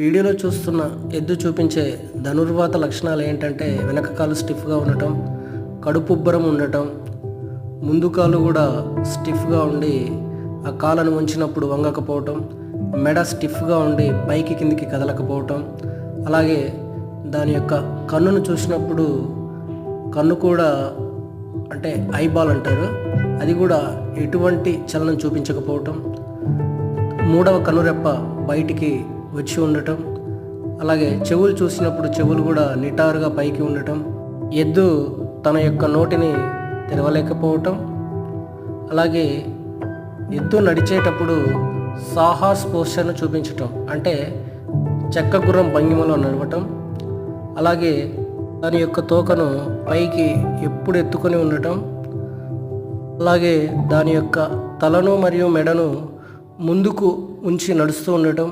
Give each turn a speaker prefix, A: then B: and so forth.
A: వీడియోలో చూస్తున్న ఎద్దు చూపించే ధనుర్వాత లక్షణాలు ఏంటంటే వెనక కాలు స్టిఫ్గా ఉండటం కడుపుబ్బరం ఉండటం ముందు కాలు కూడా స్టిఫ్గా ఉండి ఆ కాలను ఉంచినప్పుడు వంగకపోవటం మెడ స్టిఫ్గా ఉండి పైకి కిందికి కదలకపోవటం అలాగే దాని యొక్క కన్నును చూసినప్పుడు కన్ను కూడా అంటే ఐబాల్ అంటారు. అది కూడా ఎటువంటి చలనం చూపించకపోవటం. మూడవ కనురెప్ప బయటికి వచ్చి ఉండటం అలాగే చెవులు చూసినప్పుడు చెవులు కూడా నిటారుగా పైకి ఉండటం ఎద్దు తన యొక్క నోటిని తెరవలేకపోవటం అలాగే ఎద్దు నడిచేటప్పుడు సాహాస్ పోస్చర్ను చూపించటం అంటే చెక్క గుర్రం భంగిమలో నడవటం అలాగే దాని యొక్క తోకను పైకి ఎప్పుడు ఎత్తుకొని ఉండటం అలాగే దాని యొక్క తలను మరియు మెడను ముందుకు ఉంచి నడుస్తూ ఉండటం